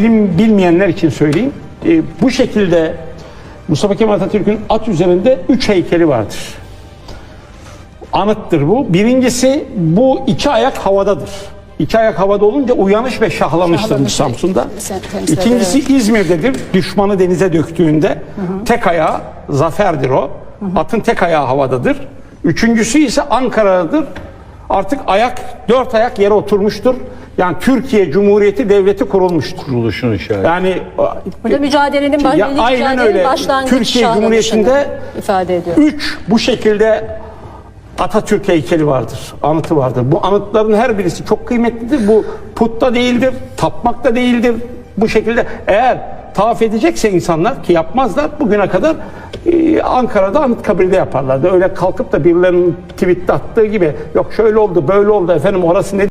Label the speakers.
Speaker 1: Bilim bilmeyenler için söyleyeyim. E, bu şekilde Mustafa Kemal Atatürk'ün at üzerinde üç heykeli vardır. Anıttır bu. Birincisi bu iki ayak havadadır. İki ayak havada olunca uyanış ve şahlamıştır
Speaker 2: Şahlamış
Speaker 1: Samsun'da. İkincisi İzmir'dedir. Düşmanı denize döktüğünde tek ayağı zaferdir o. Atın tek ayağı havadadır. Üçüncüsü ise Ankara'dadır. Artık ayak, dört ayak yere oturmuştur. Yani Türkiye Cumhuriyeti Devleti kurulmuştur.
Speaker 3: Kuruluşun işareti.
Speaker 1: Yani
Speaker 2: Burada mücadelenin, baş,
Speaker 1: Ya aynen
Speaker 2: mücadelenin
Speaker 1: öyle.
Speaker 2: başlangıç
Speaker 1: Türkiye Cumhuriyeti'nde
Speaker 2: ifade ediyor.
Speaker 1: Üç bu şekilde Atatürk heykeli vardır, anıtı vardır. Bu anıtların her birisi çok kıymetlidir. Bu putta değildir, tapmak da değildir. Bu şekilde eğer tavaf edecekse insanlar ki yapmazlar bugüne kadar e, Ankara'da Anıtkabir'de yaparlardı. Öyle kalkıp da birilerinin tweette attığı gibi yok şöyle oldu böyle oldu efendim orası nedir